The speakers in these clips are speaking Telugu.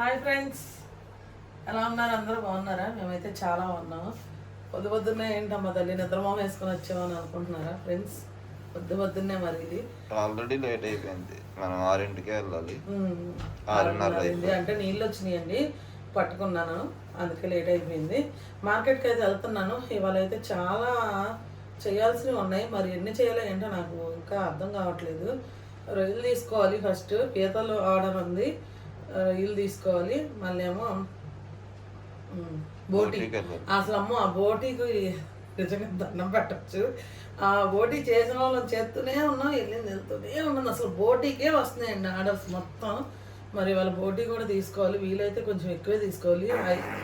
హాయ్ ఫ్రెండ్స్ ఎలా ఉన్నారు? అందరూ బాగున్నారా? మేమైతే చాలా బాగున్నాము పొద్దు పొద్దున్నే ఏంటమ్మా తల్లి నిద్రమోహం వేసుకొని వచ్చామని అనుకుంటున్నారా ఫ్రెండ్స్ పొద్దు పొద్దున్నే మరి ఇది. ఆల్రెడీ లేట్ అయిపోయింది. మనం ఆరింటికే వెళ్ళాలి. ఆరున్నర ఆరున్నర అయింది. అంటే నీళ్ళు వచ్చినాయండి. పట్టుకున్నాను. అందుకే లేట్ అయిపోయింది. మార్కెట్కి అయితే వెళ్తున్నాను. ఇవాళ అయితే చాలా చేయాల్సినవి ఉన్నాయి. మరి ఎన్ని చేయాలో ఏంటో నాకు ఇంకా అర్థం కావట్లేదు. రొయ్యలు తీసుకోవాలి ఫస్ట్ పీతలు ఆర్డర్ ఉంది. రొయ్యలు తీసుకోవాలి. మళ్ళీ ఏమో బోటి. అసలు అమ్మ ఆ బోటీకి నిజంగా దండం పెట్టచ్చు. ఆ బోటీ చేసిన వాళ్ళని చేస్తూనే ఉన్నాం వెళ్ళింది వెళ్తూనే ఉన్నాం. అసలు బోటీకే వస్తున్నాయండి ఆర్డర్స్ మొత్తం. మరి వాళ్ళ బోటీ కూడా తీసుకోవాలి. వీలైతే కొంచెం ఎక్కువే తీసుకోవాలి.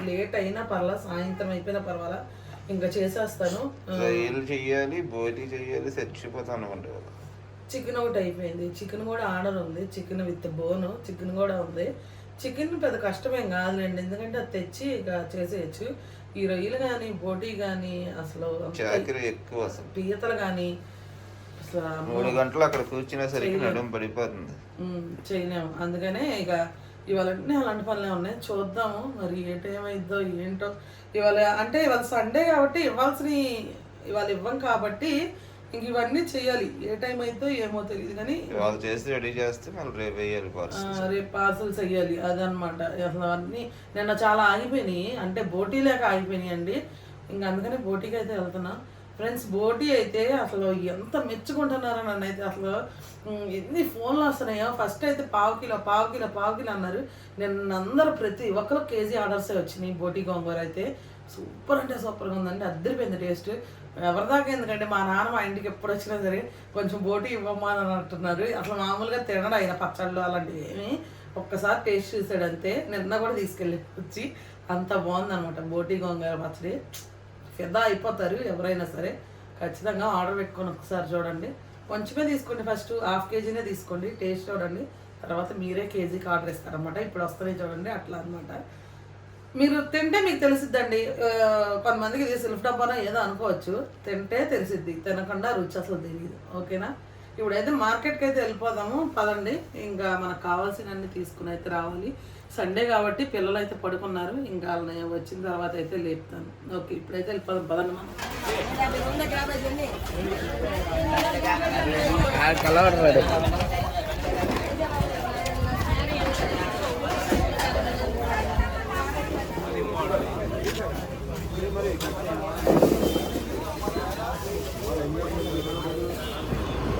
లేట్ అయినా పర్వాలా సాయంత్రం అయిపోయినా పర్వాలా ఇంకా చేసేస్తాను. చెయ్యాలి బోటి చెయ్యాలి చచ్చిపోతాం అనుకుంటా చికెన్ ఒకటి అయిపోయింది. చికెన్ కూడా ఆర్డర్ ఉంది. Chicken with bone. చికెన్ కూడా ఉంది. చికెన్ పెద్ద కష్టమేం కాదులేండి. ఎందుకంటే అది తెచ్చి ఇక చేసేయచ్చు. ఈ రొయ్యలు కానీ బోటీ కానీ అసలు ఎక్కువ పీతలు కానీ అసలు మూడు గంటలు అక్కడ కూర్చునేసరికి నడుము పడిపోతుంది. చేయలేము అందుకనే ఇక ఇవాళ అన్నీ అలాంటి పనులే ఉన్నాయి. చూద్దాము మరి ఏ టైం అయిద్దో ఏంటో. ఇవాళ అంటే ఇవాళ సండే కాబట్టి ఇవ్వాల్సిన ఇవాళ ఇవ్వం కాబట్టి ఇంక ఇవన్నీ చేయాలి. ఏ టైం అయిద్దో ఏమో తెలియదు కానీ వాళ్ళు చేసి రెడీ చేస్తే మళ్ళీ రేపు వేయాలి ఆ, పార్సల్ రేపు పార్సల్ చెయ్యాలి అదనమాట అసలు అవన్నీ నిన్న చాలా ఆగిపోయినాయి. అంటే బోటీ లేక ఆగిపోయినాయి అండి. ఇంకా అందుకని బోటీకి అయితే వెళ్తున్నా. ఫ్రెండ్స్ బోటీ అయితే అసలు ఎంత మెచ్చుకుంటున్నారో నన్ను అయితే అసలు. ఎన్ని ఫోన్లు వస్తున్నాయో. ఫస్ట్ అయితే పావు కిలో పావు కిలో పావు కిలో అన్నారు. నిన్న అందరూ ప్రతి ఒక్కరు కేజీ ఆర్డర్సే వచ్చినాయి బోటీ గోంగూర అయితే. సూపర్ అంటే సూపర్గా ఉందండి అద్దరిపోయింది టేస్ట్. ఎవరిదాకా ఎందుకంటే మా నాన్న మా ఇంటికి ఎప్పుడు వచ్చినా సరే కొంచెం బోటీ ఇవ్వమ్మా అని అంటున్నారు. అట్లా మామూలుగా తినడం ఆయన పచ్చళ్ళు అలాంటివి ఏమి. ఒక్కసారి టేస్ట్ చూసాడు అంతే. నిన్న కూడా తీసుకెళ్ళి వచ్చి అంత బాగుందనమాట బోటీ గోంగూర పచ్చడి. ఫిదా అయిపోతారు ఎవరైనా సరే. ఖచ్చితంగా ఆర్డర్ పెట్టుకొని ఒకసారి చూడండి. కొంచెమే తీసుకోండి ఫస్ట్ హాఫ్ కేజీనే తీసుకోండి. టేస్ట్ చూడండి. తర్వాత మీరే కేజీకి ఆర్డర్ ఇస్తారనమాట ఇప్పుడు వస్తున్నాయి చూడండి అట్లా అనమాట మీరు తింటే మీకు తెలిసిద్దండి కొంతమందికి ఇది సెల్ఫ్ డబ్బానో ఏదో అనుకోవచ్చు. తింటే తెలిసిద్ది తినకుండా రుచి అసలు తెలియదు ఓకేనా? ఇప్పుడైతే మార్కెట్కి అయితే వెళ్ళిపోదాము పదండి. ఇంకా మనకు కావాల్సినన్ని తీసుకుని అయితే రావాలి. సండే కాబట్టి పిల్లలు అయితే పడుకున్నారు ఇంకా వాళ్ళని వచ్చిన తర్వాత అయితే లేపుతాను. ఓకే ఇప్పుడైతే వెళ్ళిపోదాం పదండి మనం.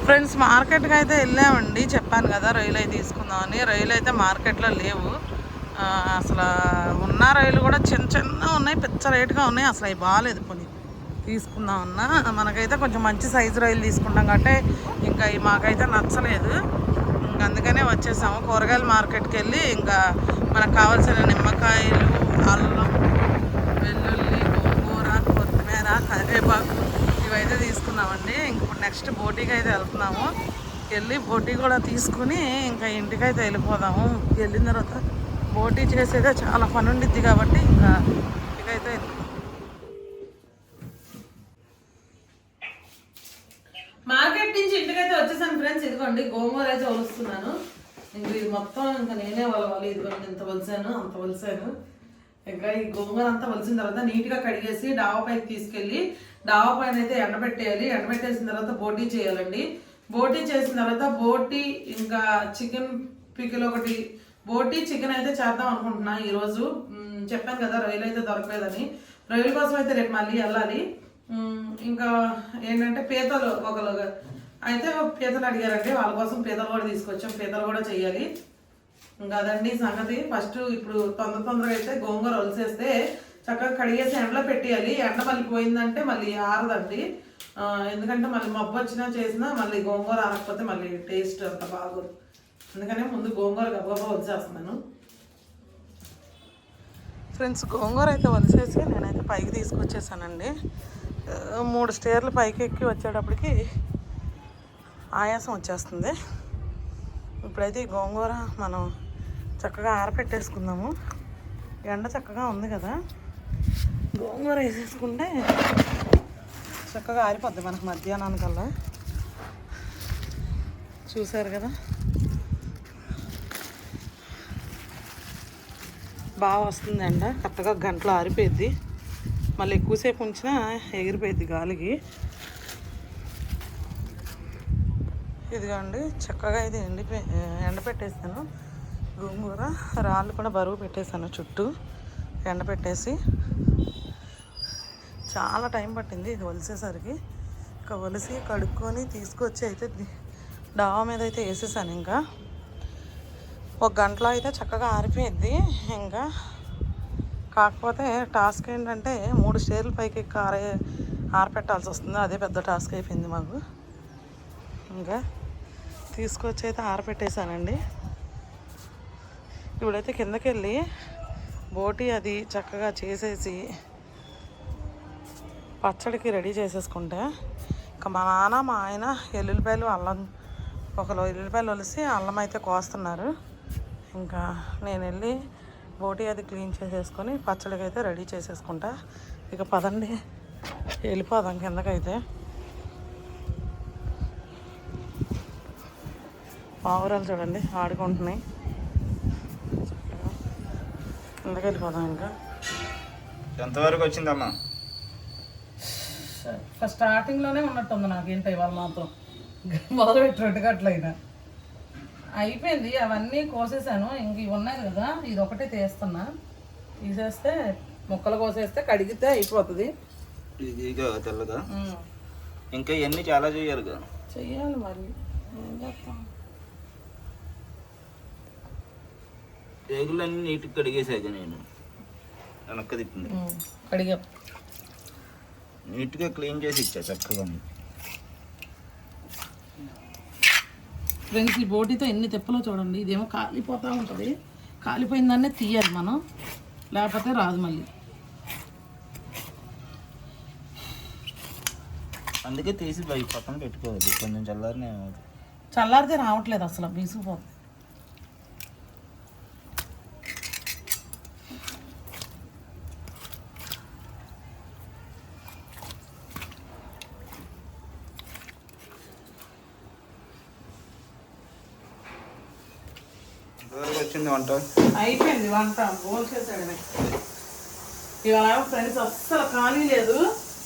ఫ్రెండ్స్ మార్కెట్కి అయితే వెళ్ళామండి. చెప్పాను కదా రొయ్యలు అయితే తీసుకుందామని రొయ్యలు అయితే మార్కెట్లో లేవు. అసలు ఉన్న రొయ్యలు కూడా చిన్న చిన్న ఉన్నాయి పెద్ద రేటుగా ఉన్నాయి. అసలు అవి బాగాలేదు పోనీ. తీసుకుందామన్నా మనకైతే కొంచెం మంచి సైజు రొయ్యలు తీసుకుంటాం కాబట్టి ఇంకా ఇవి మాకైతే నచ్చలేదు. ఇంకా అందుకనే వచ్చేసాము. కూరగాయల మార్కెట్కి వెళ్ళి ఇంకా మనకు కావాల్సిన నిమ్మకాయలు అల్లం వెల్లుల్లి గోంగూర కొత్తిమీర కరివేపాకు ఇవైతే తీసుకున్నామండి. ఇంక ఇప్పుడు నెక్స్ట్ బోటీకి అయితే వెళ్తున్నాము. వెళ్ళి బోటీ కూడా తీసుకుని ఇంకా ఇంటికైతే వెళ్ళిపోదాము. వెళ్ళిన తర్వాత బోటీ చేసేదే చాలా పని ఉండిద్ది కాబట్టి ఇంకా ఇంటికైతే మార్కెట్ నుంచి ఇంటికైతే వచ్చేసాను ఫ్రెండ్స్. ఇదిగోండి గోంగూర అయితే వలుస్తున్నాను ఇంక ఇది మొత్తం ఇంకా నేనే వలవాలి ఇదిగోండి ఇంత వలిసాను అంత వలిసాను ఇంకా ఈ గోంగూర అంతా వలిసిన తర్వాత నీట్గా కడిగేసి డాబా పైకి తీసుకెళ్ళి డాబా పైన అయితే ఎండబెట్టేయాలి. ఎండబెట్టేసిన తర్వాత బోటీ చేయాలండి. బోటీ చేసిన తర్వాత బోటీ ఇంకా చికెన్ పికిల్ ఒకటి బోటీ చికెన్ అయితే చేద్దాం అనుకుంటున్నా ఈరోజు. చెప్పాను కదా రొయ్యలు అయితే దొరకలేదని. రొయ్యల కోసం అయితే రేపు మళ్ళీ వెళ్ళాలి. ఇంకా ఏంటంటే పీతలు ఒకరు అయితే పీతలు అడిగారండి. వాళ్ళ కోసం పీతలు కూడా తీసుకొచ్చాం. పీతలు కూడా చేయాలి. ఇంకా అదండి సంగతి. ఫస్ట్ ఇప్పుడు తొందర తొందరగా అయితే గోంగూర వలిసేస్తే చక్కగా కడిగేసి ఎండలో పెట్టేయాలి. ఎండ మళ్ళీ పోయిందంటే మళ్ళీ ఆరదండి. ఎందుకంటే మళ్ళీ మబ్బు వచ్చినా చేసినా మళ్ళీ గోంగూర ఆరకపోతే మళ్ళీ టేస్ట్ అంత బాగోదు. అందుకనే ముందు గోంగూర గబగబా వచ్చేస్తున్నాను ఫ్రెండ్స్ గోంగూర అయితే వలిసేసి నేనైతే పైకి తీసుకొచ్చేసానండి. మూడు స్టేర్లు పైకి ఎక్కి వచ్చేటప్పటికి ఆయాసం వచ్చేస్తుంది. ఇప్పుడైతే ఈ గోంగూర మనం చక్కగా ఆరపెట్టేసుకుందాము. ఎండ చక్కగా ఉంది కదా. గోంగూర వేసేసుకుంటే చక్కగా ఆరిపోద్ది మనకు మధ్యాహ్నానికల్లా. చూసారు కదా? బాగా వస్తుంది కరెక్ట్గా గంటలో ఆరిపోయిద్ది. మళ్ళీ ఎక్కువసేపు ఉంచినా ఎగిరిపోయిద్ది గాలికి. ఇదిగోండి చక్కగా ఇది ఎండిపోయి ఎండ పెట్టేసాను గోంగూర రాళ్ళు కూడా బరువు పెట్టేశాను చుట్టూ. ఎండ పెట్టేసి చాలా టైం పట్టింది ఇది వలిసేసరికి. ఇంకా వలిసి కడుక్కొని తీసుకొచ్చి అయితే డాబా మీద అయితే వేసేసాను ఇంకా. ఒక గంటలో అయితే చక్కగా ఆరిపోయింది ఇంకా కాకపోతే టాస్క్ ఏంటంటే మూడు స్టేర్ల పైకి ఆరే ఆరపెట్టాల్సి వస్తుంది. అదే పెద్ద టాస్క్ అయిపోయింది మాకు. ఇంకా తీసుకొచ్చి అయితే ఆరపెట్టేశానండి. ఇప్పుడైతే కిందకి వెళ్ళి బోటి అది చక్కగా చేసేసి పచ్చడికి రెడీ చేసేసుకుంటే ఇంకా మా నాన్న మా ఆయన ఎల్లుల్లిపాయలు అల్లం ఒకరు ఎల్లుల్లిపాయలు ఒలిసి అల్లం అయితే కోస్తున్నారు. ఇంకా నేను వెళ్ళి బోటి అది క్లీన్ చేసేసుకొని పచ్చడికి అయితే రెడీ చేసేసుకుంటా. ఇక పదండి వెళ్ళిపోదాం కిందకైతే. పావురాలు చూడండి ఆడుకుంటున్నాయి. చక్కగా. కిందకి వెళ్ళిపోదాం ఇంకా. ఎంతవరకు వచ్చిందమ్మా? ఫస్ట్ స్టార్టింగ్లోనే ఉన్నట్టుంది నాకేంటో ఇవాళ మాత్రం. మొదలు పెట్టినట్టుగా అట్లయినా అయిపోయింది అవన్నీ కోసేసాను. ఇంక ఇవి ఉన్నాయి కదా ఇది ఒకటే తీస్తున్నా. తీసేస్తే ముక్కలు కోసేస్తే కడిగితే అయిపోతుంది. ఇదిగా తెల్లగా. ఇంకా ఇవన్నీ చాలా చేయాలిగా చెయ్యాలి మరి. ఏం చేస్తాం? రేగులన్నీ నీట్గా కడిగేసాక నేను. వెనక్కి తిప్పింది. కడిగా. నీట్గా క్లీన్ చేసి ఇచ్చా చక్కగా. ఫ్రెండ్స్ ఈ బోటితో ఎన్ని తెప్పలో చూడండి. ఇదేమో కాలిపోతూ ఉంటుంది. కాలిపోయిన దాన్నే తీయాలి మనం. లేకపోతే రాదు మళ్ళీ. అందుకే తీసి బయట పక్కన పెట్టుకోవద్దు. కొంచెం చల్లారనే చల్లారితే రావట్లేదు అసలు. బీసుకుపోతుంది ఎంతవరకు వచ్చింది వంట అయిపోయింది వంట భోజనం చేశాడు ఇవాళ ఫ్రెండ్స్ అస్సలు ఖాళీ లేదు.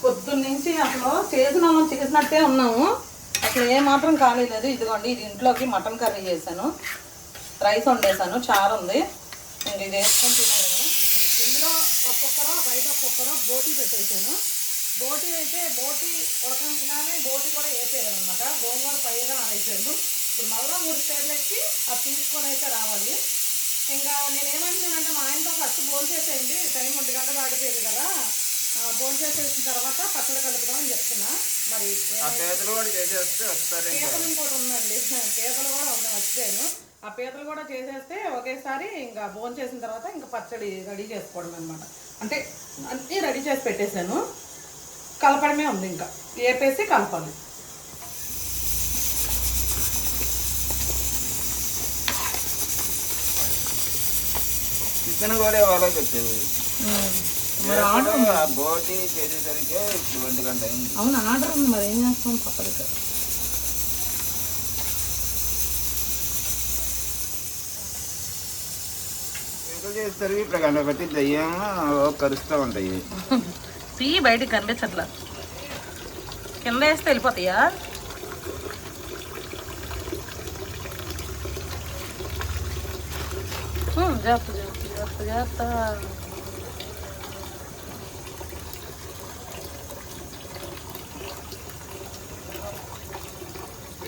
పొద్దున్నుంచి అసలు చేసిన వాళ్ళం చేసినట్టే ఉన్నాము. అసలు ఏ మాత్రం ఖాళీ లేదు. ఇదిగోండి ఇది ఇంట్లోకి మటన్ కర్రీ చేశాను. రైస్ వండేసాను చారు ఉంది. ఇంక ఇది వేసుకొని తినేది ఇందులో ఒక్కొక్కరు బయట ఒక్కొక్కరు బోటీ పెట్టేసాను బోటీ అయితే బోటీ ఉడకంగానే బోటీ కూడా వేసేయాలి అనమాట గోంగూర పైగా ఆరేసాను ఇప్పుడు మళ్ళీ మూడు స్టేర్లు ఎక్కి అది తీసుకొని అయితే రావాలి. ఇంకా నేను ఏమంటున్నానంటే మా ఆయనతో ఫస్ట్ భోజనం చేసేయండి. టైం ఒంటి గంట దాటిపోయింది కదా. భోజనం చేసేసిన తర్వాత పచ్చడి కలుపుదామని చెప్తున్నా. మరి ఆ చేతులు కూడా చేసేస్తే వస్తారు ఇంకా పీతలు ఇంకోటి ఉందండి. పీతలు కూడా ఉంది మర్చిపోయాను. ఆ పీతలు కూడా చేసేస్తే ఒకేసారి ఇంకా భోజనం చేసిన తర్వాత ఇంకా పచ్చడి రెడీ చేసుకోవడం అనమాట అంటే అన్నీ రెడీ చేసి పెట్టేశాను. కలపడమే ఉంది ఇంకా. ఏపేసి కలపాలి. చికెన్ కూడా వాళ్ళకి వచ్చేది మరి ఆర్డర్ బోటి చేసేసరికి ఒంటి గంట అయింది. అవును ఆర్డర్ ఉంది మరి ఏం చేస్తాం తప్పదు కదా చేసేసరికి ఇప్పుడు గంట పెట్టి దయ్యమో కరుస్తూ ఉంటాయి. తీ బయటికి కనిపించట్లా కింద వేస్తే వెళ్ళిపోతాయా? జాగ్రత్త. జాగ్రత్త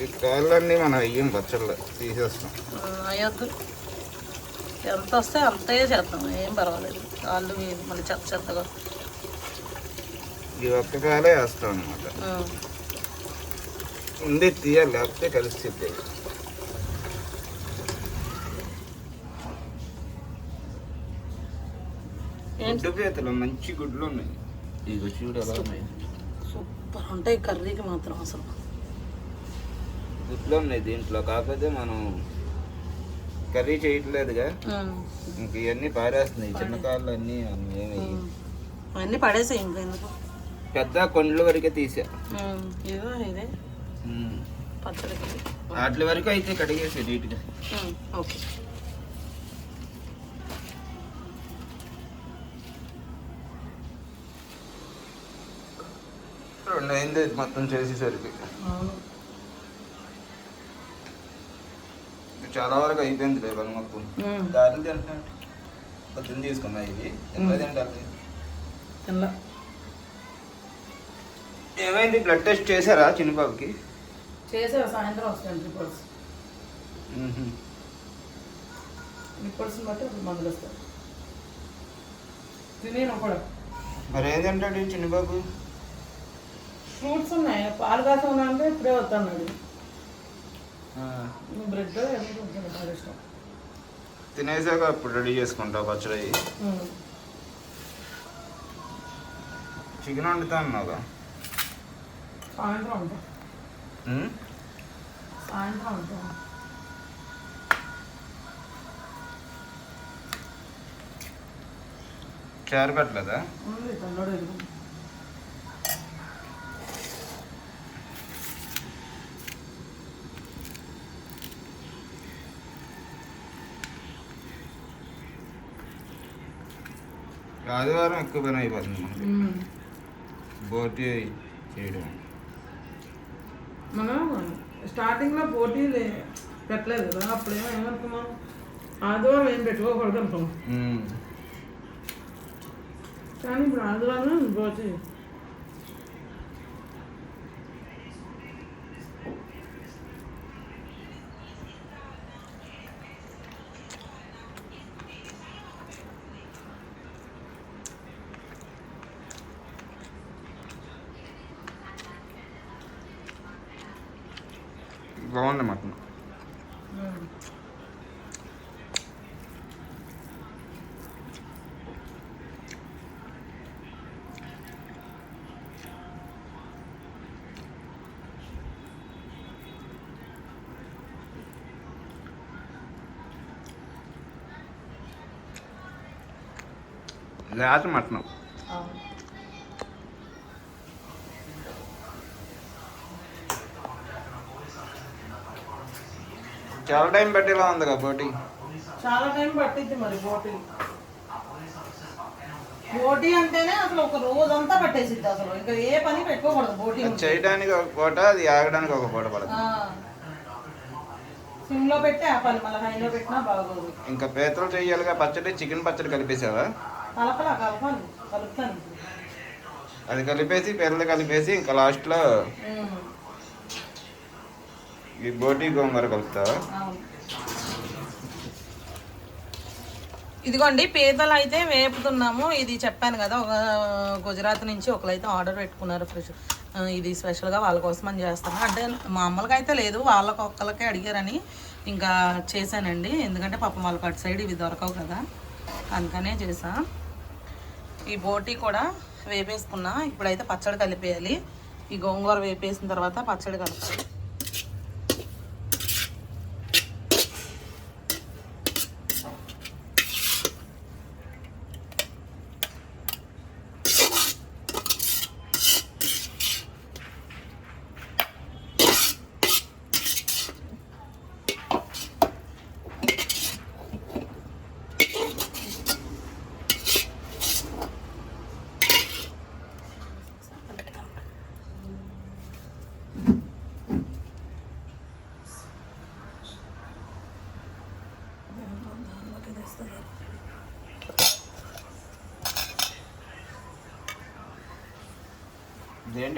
ఈ కాళ్ళన్నీ మనం అయ్యం పచ్చళ్ళు తీసేస్తాం. అయ్యొద్దు. ఎంత వస్తే అంతే చేద్దాం ఏం పర్వాలేదు. వాళ్ళు వీళ్ళు మళ్ళీ చెత్త చెత్తగా. ఈ ఒక్క కాలే వేస్తాం అనమాట. ఉంది తీయాలి లేకపోతే కలిసిద్ది గుడ్డు పీతలు మంచి గుడ్లు ఉన్నాయి. ఇగో చూడు ఎలా ఉన్నాయి? సూపర్ ఉంటాయి కర్రీకి మాత్రం అసలు. గుడ్లు ఉన్నాయి దీంట్లో. కాకపోతే మనం కర్రీ చేయట్లేదుగా. ఇంక ఇవన్నీ పారేస్తున్నాయి. చిన్న కాళ్ళు అన్నీ అన్నీ పడేసాయి ఇంకా ఎందుకు? పెద్ద కొండ్ల వరకే తీసా. హ్మ్. ఇదో. వాటి వరకు అయితే కడిగేసి నీట్గా. ఓకే. రెండు అయింది మొత్తం చేసేసరికి. చాలా వరకు అయిపోయింది లేవని మొత్తం. గారెలు తింటున్నాడు పొద్దున్న తీసుకున్నా ఇది. ఎంత తింటారు? ఏమైంది? బ్లడ్ టెస్ట్ చేశారా చిన్నబాబుకి? చేసే సాయంత్రం వస్తాను రిపోర్ట్స్. రిపోర్ట్స్ని బట్టి అప్పుడు మందులు వస్తాయి. తినేను కూడా. మరి ఏం తింటాడు ఈ చిన్నబాబు? ఫ్రూట్స్ ఉన్నాయి. పాలు కాసం అంటే ఇప్పుడే వద్దన్నాడు. బ్రెడ్ ఇష్టం. తినేసాక అప్పుడు రెడీ చేసుకుంటావు పచ్చడి. చికెన్ వండుతా అన్నావుగా? సాయంత్రం ఉంటాం ఉమ్? సాయంత్రం ఉంటాం చారు పెట్టలేదా? ఆదివారం ఎక్కువ పని అయిపోతుంది మనకి. బోటి చేయడం మనం స్టార్టింగ్లో పోటీ పెట్టలేదు కదా అప్పుడు ఏమో ఏమనుకున్నాం? ఆదివారం ఏం పెట్టుకోకూడదు అనుకున్నాం. కానీ ఇప్పుడు ఆదివారం పోటీ బాగుంది మటన్ ఉమ్. లేత మటన్ చాలా టైం పెట్టేలా ఉందిగా బోటి చాలా టైం పట్టిద్ది మరి పోటీ పోటీ అంటేనే అసలు ఒక రోజంతా పట్టేసిద్ది అసలు. ఇంకా ఏ పని పెట్టుకోకూడదు పోటీ అది చేయడానికి ఒక పూట అది ఆగడానికి ఒక పూట పడుతుంది. సిమ్లో పెట్టి ఆ పని మళ్ళీ హైలో పెట్టినా బాగోదు. ఇంకా పీతలు చేయాలిగా పచ్చడి చికెన్ పచ్చడి కలిపేసావా కలపలా కలపాలి కలుపుతాను. అది కలిపేసి పీతలు కలిపేసి ఇంకా లాస్ట్లో ఉమ్. ఈ బోటి గోంగూర కలుపుతావా? ఇదిగోండి పీతలు అయితే వేపుతున్నాము. ఇది చెప్పాను కదా ఒక గుజరాత్ నుంచి ఒకరైతే ఆర్డర్ పెట్టుకున్నారు ఫ్రెష్ ఇది స్పెషల్గా వాళ్ళ కోసం అని చేస్తాను. అంటే మామూలుగా అయితే లేదు వాళ్ళకి ఒక్కలకే అడిగారని ఇంకా చేశానండి. ఎందుకంటే పాపం వాళ్ళకి అటు సైడ్ ఇవి దొరకవు కదా అందుకనే చేసా ఈ బోటీ కూడా వేపేసుకున్నా. ఇప్పుడైతే పచ్చడి కలిపేయాలి. ఈ గోంగూర వేపేసిన తర్వాత పచ్చడి కలుపుతాను.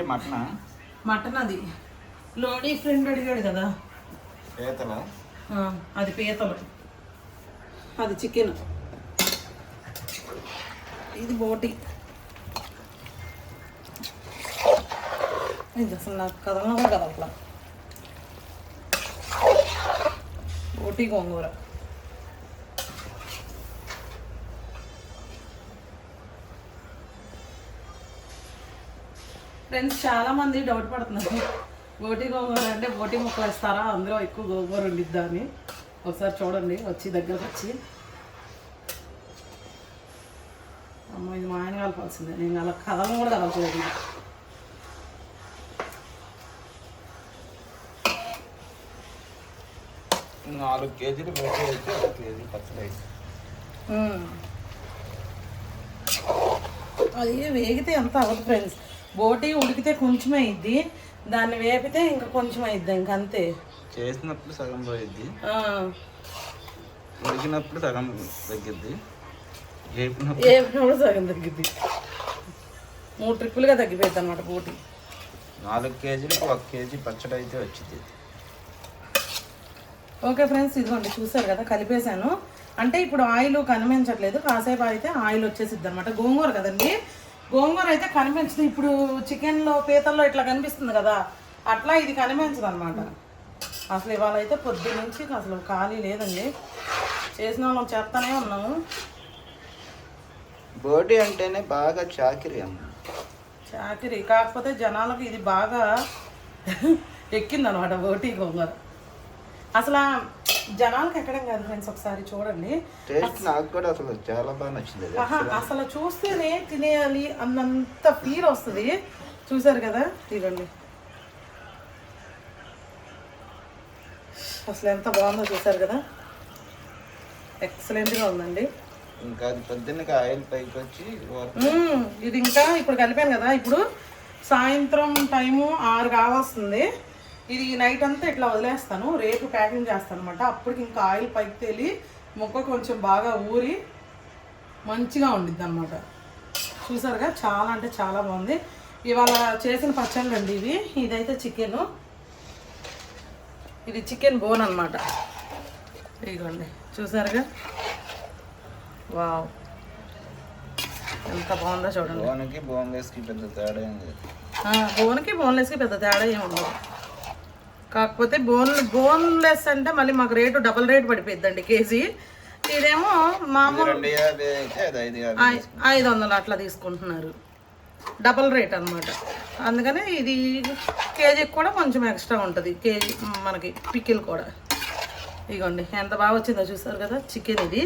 మటన్? మటన్ అది లోడీ ఫ్రెండ్ అడిగాడు కదా. పీతల? అది పీతలు. అది చికెన్ ఇది బోటి. ఇది అసలు నాకు కదలగా కదలట్లా. బోటి గోంగూర. ఫ్రెండ్స్ చాలా మంది డౌట్ పడుతున్నారు. బోటి గోంగూర అంటే బోటి ముక్కలు వేస్తారా? అందులో ఎక్కువ గోంగూర ఉండిద్దా అని. ఒకసారి చూడండి వచ్చి దగ్గరకు వచ్చి. అమ్మ ఇది మా ఆయన కలపాల్సిందే. నేను అలా కథలను కూడా కలపలేదు. నాలుగు కేజీలు బోటి అయితే ఒక కేజీ పచ్చడి వేసి అది వేగితే ఎంత అవ్వదు ఫ్రెండ్స్ బోటి ఉడికితే కొంచెం అయింది దాన్ని వేపితే ఇంకా కొంచెం అయింది ఇంక అంతే. చేసినప్పుడు సగం పోయిద్ది. ఉడికినప్పుడు సగం తగ్గిద్ది. వేపినప్పుడు వేపినప్పుడు సగం తగ్గిద్ది. మూడు ట్రిప్పులుగా తగ్గిపోయింది అనమాట బోటి. నాలుగు కేజీలకు ఒక కేజీ పచ్చడి అయితే వచ్చింది ఓకే ఫ్రెండ్స్ ఇదిగోండి చూసారు కదా కలిపేశాను. అంటే ఇప్పుడు ఆయిల్ కనిపించట్లేదు కాసేపు అయితే ఆయిల్ వచ్చేసిద్ది అనమాట గోంగూర కదండి? గోంగూర అయితే కనిపించదు. ఇప్పుడు చికెన్లో పీతల్లో ఇట్లా కనిపిస్తుంది కదా అట్లా ఇది కనిపించదు అనమాట అసలు ఇవాళ అయితే పొద్దు నుంచి అసలు ఖాళీ లేదండి. చేసిన వాళ్ళం చేస్తానే ఉన్నాము. బోటి అంటేనే బాగా చాకిరి అమ్మ. చాకరీ. కాకపోతే జనాలకు ఇది బాగా ఎక్కిందనమాట ఓటీ గోంగూర. అసలు జనాలకు ఎక్కడం కాదు ఫ్రెండ్స్ ఒకసారి చూడండి. టేస్ట్ నాకు కూడా అసలు చాలా బాగా నచ్చింది అసలు చూస్తేనే తినేయాలి అన్నంత ఫీల్ వస్తుంది. చూసారు కదా? ఇదండి అసలు ఎంత బాగుందో చూసారు కదా? ఎక్సలెంట్గా ఉందండి. ఇంకా అది పొద్దున్నకి ఆయిల్ పైకి వచ్చి. ఇది ఇంకా ఇప్పుడు కలిపాను కదా. ఇప్పుడు సాయంత్రం టైము ఆరు కావాల్సింది ఇది నైట్ అంతా ఇట్లా వదిలేస్తాను. రేపు ప్యాకింగ్ చేస్తాను అనమాట అప్పటికి ఇంకా ఆయిల్ పైకి తేలి ముక్క కొంచెం బాగా ఊరి మంచిగా ఉండిద్ది అనమాట చూసారుగా? చాలా అంటే చాలా బాగుంది. ఇవాళ చేసిన పచ్చళ్ళు అండి ఇవి. ఇదైతే చికెను. ఇది చికెన్ బోన్ అనమాట ఇదిగోండి. చూసారుగా? వావ్. ఎంత బాగుందో చూడండి. బోన్కి బోన్లెస్కి పెద్ద తేడా బోన్కి బోన్లెస్కి పెద్ద తేడా ఏమి ఉండదు. కాకపోతే బోన్ బోన్లెస్ అంటే మళ్ళీ మాకు రేటు డబల్ రేట్ పడిపోద్దండి కేజీ. ఇదేమో ఇది మామూలు ఐదు వందలు అట్లా తీసుకుంటున్నారు. డబల్ రేట్ అన్నమాట. అందుకని ఇది కేజీకి కూడా కొంచెం ఎక్స్ట్రా ఉంటుంది. కేజీ మనకి పికిల్ కూడా. ఇగోండి ఎంత బాగా వచ్చిందో చూసారు కదా? చికెన్ ఇది.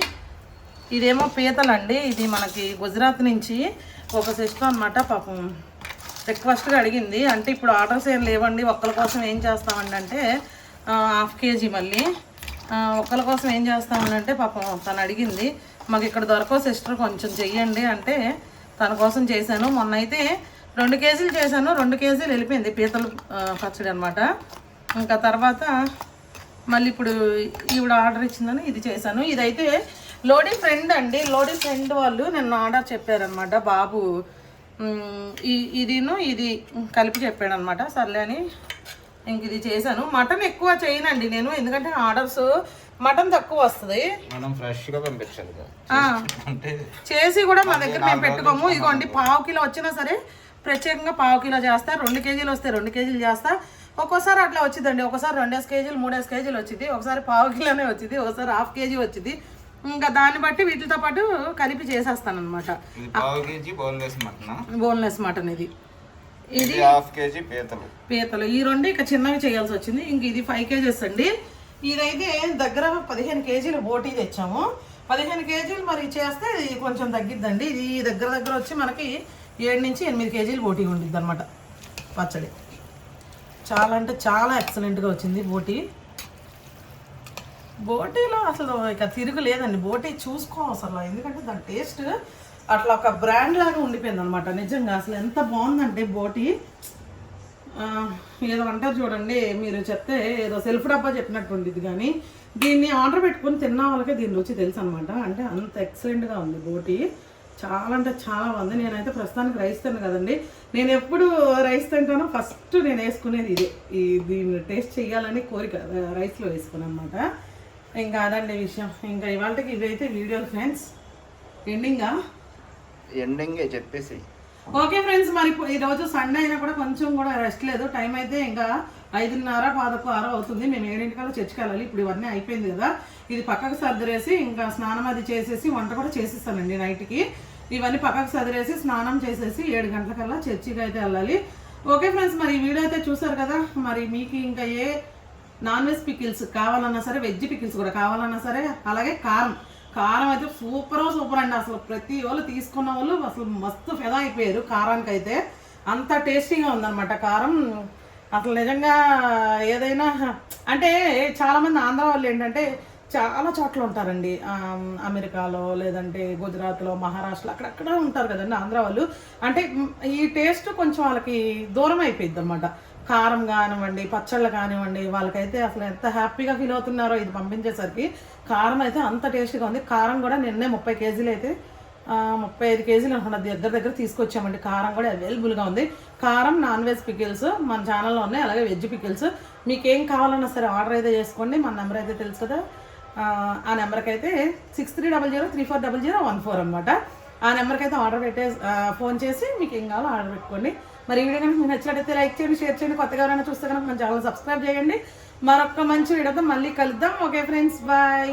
ఇదేమో పీతలండి. ఇది మనకి గుజరాత్ నుంచి ఒక సిస్టర్ అనమాట పాపం రిక్వెస్ట్గా అడిగింది. అంటే ఇప్పుడు ఆర్డర్స్ ఏం లేవండి. ఒక్కల కోసం ఏం చేస్తామండి అంటే హాఫ్ కేజీ మళ్ళీ. ఒక్కల కోసం ఏం చేస్తామండి అంటే పాపం తను అడిగింది. మాకు ఇక్కడ దొరకవు సిస్టర్ కొంచెం చెయ్యండి అంటే తన కోసం చేశాను. మొన్న అయితే రెండు కేజీలు చేశాను. రెండు కేజీలు వెళ్ళిపోయింది పీతల పచ్చడి అనమాట ఇంకా తర్వాత మళ్ళీ ఇప్పుడు ఈవిడ ఆర్డర్ ఇచ్చిందని ఇది చేశాను. ఇదైతే లోడీ ఫ్రెండ్ అండి. లోడీ ఫ్రెండ్ వాళ్ళు నిన్న ఆర్డర్ చెప్పారనమాట బాబు ఇదిను ఇది కలిపి చెప్పాడు అనమాట సర్లే అని ఇంక ఇది చేశాను. మటన్ ఎక్కువ చేయనండి నేను ఎందుకంటే ఆర్డర్స్ మటన్ తక్కువ వస్తుంది. మనం ఫ్రెష్గా పంపించాలి కదా. ఆ, అంటే చేసి కూడా మా దగ్గర మేము పెట్టుకోము. ఇదిగోండి పావు కిలో వచ్చినా సరే ప్రత్యేకంగా పావు కిలో చేస్తా. రెండు కేజీలు వస్తే రెండు కేజీలు చేస్తా. ఒక్కోసారి అట్లా వచ్చిందండి ఒకసారి రెండేసి కేజీలు మూడేసి కేజీలు వచ్చింది ఒకసారి పావు కిలోనే వచ్చింది ఒకసారి హాఫ్ కేజీ వచ్చింది ఇంకా దాన్ని బట్టి వీటితో పాటు కలిపి చేసేస్తాను అనమాట బోన్లెస్ మటన్? ఇది. ఇది హాఫ్ కేజీ పీతలు. పీతలు. ఈ రెండు ఇక చిన్నవి చేయాల్సి వచ్చింది. ఇంక ఇది ఫైవ్ కేజెస్ అండి. ఇదైతే దగ్గర పదిహేను కేజీలు బోటీ తెచ్చాము. పదిహేను కేజీలు మరి చేస్తే ఇది కొంచెం తగ్గిద్దండి. ఇది దగ్గర దగ్గర వచ్చి మనకి ఏడు నుంచి ఎనిమిది కేజీలు బోటీ ఉండిద్ది అనమాట పచ్చడి. చాలా అంటే చాలా ఎక్సలెంట్గా వచ్చింది బోటీ. బోటీలో అసలు ఇక తిరుగు లేదండి. బోటీ చూసుకో అసలు. ఎందుకంటే దాని టేస్ట్ అట్లా ఒక బ్రాండ్ లాగా ఉండిపోయింది అనమాట నిజంగా అసలు ఎంత బాగుందంటే బోటీ ఏదో అంటారు చూడండి మీరు చెప్తే ఏదో సెల్ఫ్ డబ్బా చెప్పినట్టు ఉండేది కానీ దీన్ని ఆర్డర్ పెట్టుకుని తిన్న వాళ్ళకే దీని రుచి తెలుసు అనమాట అంటే అంత ఎక్సలెంట్గా ఉంది బోటి చాలా అంటే చాలా బాగుంది. నేనైతే ప్రస్తుతానికి రైస్ తిన్నాను కదండి. నేను ఎప్పుడు రైస్ తింటానో ఫస్ట్ నేను వేసుకునేది ఇదే. ఈ దీన్ని టేస్ట్ చేయాలని కోరిక రైస్లో వేసుకున్నాను అనమాట ఇంకా అదండి విషయం. ఇంకా ఇవాళకి ఇవైతే వీడియోలు ఫ్రెండ్స్. ఎండింగా ఎండింగే చెప్పేసి. ఓకే ఫ్రెండ్స్ మరి ఇప్పుడు ఈ రోజు సండే అయినా కూడా కొంచెం కూడా రెస్ట్ లేదు. టైం అయితే ఇంకా ఐదున్నర పాదకు ఆరో అవుతుంది. మేము ఏడింటికల్లా చర్చికి వెళ్ళాలి. ఇప్పుడు ఇవన్నీ అయిపోయింది కదా. ఇది పక్కకు సర్దిరేసి ఇంకా స్నానం అది చేసేసి వంట కూడా చేసేస్తానండి నైట్కి. ఇవన్నీ పక్కకు సదిరేసి స్నానం చేసేసి ఏడు గంటలకల్లా చర్చికి అయితే వెళ్ళాలి. ఓకే ఫ్రెండ్స్ మరి ఈ వీడియో అయితే చూసారు కదా? మరి మీకు ఇంకా ఏ నాన్ వెజ్ పికిల్స్ కావాలన్నా సరే వెజ్ పికిల్స్ కూడా కావాలన్నా సరే అలాగే కారం. కారం అయితే సూపర్ సూపర్ అండి. అసలు ప్రతి వాళ్ళు తీసుకున్న వాళ్ళు అసలు మస్తు ఫెదా అయిపోయారు కారానికి అయితే అంత టేస్టీగా ఉందన్నమాట కారం. అసలు నిజంగా ఏదైనా అంటే చాలామంది ఆంధ్ర వాళ్ళు ఏంటంటే చాలా చోట్ల ఉంటారండి. అమెరికాలో లేదంటే గుజరాత్లో మహారాష్ట్రలో అక్కడక్కడ ఉంటారు కదండి ఆంధ్ర వాళ్ళు. అంటే ఈ టేస్ట్ కొంచెం వాళ్ళకి దూరం అయిపోయింది అనమాట కారం కానివ్వండి పచ్చళ్ళు కానివ్వండి వాళ్ళకైతే అసలు ఎంత హ్యాపీగా ఫీల్ అవుతున్నారో ఇది పంపించేసరికి కారం అయితే అంత టేస్ట్గా ఉంది. కారం కూడా నిన్నే ముప్పై కేజీలు అయితే ముప్పై ఐదు కేజీలు అనుకున్న దగ్గర దగ్గర తీసుకొచ్చామండి. కారం కూడా అవైలబుల్గా ఉంది. కారం నాన్ వెజ్ పికిల్స్ మన ఛానల్లో ఉన్నాయి. అలాగే వెజ్ పికిల్స్ మీకు ఏం కావాలన్నా సరే ఆర్డర్ అయితే చేసుకోండి. మన నెంబర్ అయితే తెలుసు కదా. ఆ, నెంబర్కి అయితే six three double zero three four double zero one four అనమాట ఆ నెంబర్కి అయితే ఆర్డర్ పెట్టే ఫోన్ చేసి మీకు ఏం కావాలో ఆర్డర్ పెట్టుకోండి. మరి ఈ వీడియో కనుక మీకు లైక్ చేయండి షేర్ చేయండి కొత్తగా ఎవరైనా చూస్తే కనుక మన ఛానల్ సబ్స్క్రైబ్ చేయండి. మరొక మంచి వీడియోతో మళ్ళీ కలుద్దాం. Okay friends bye.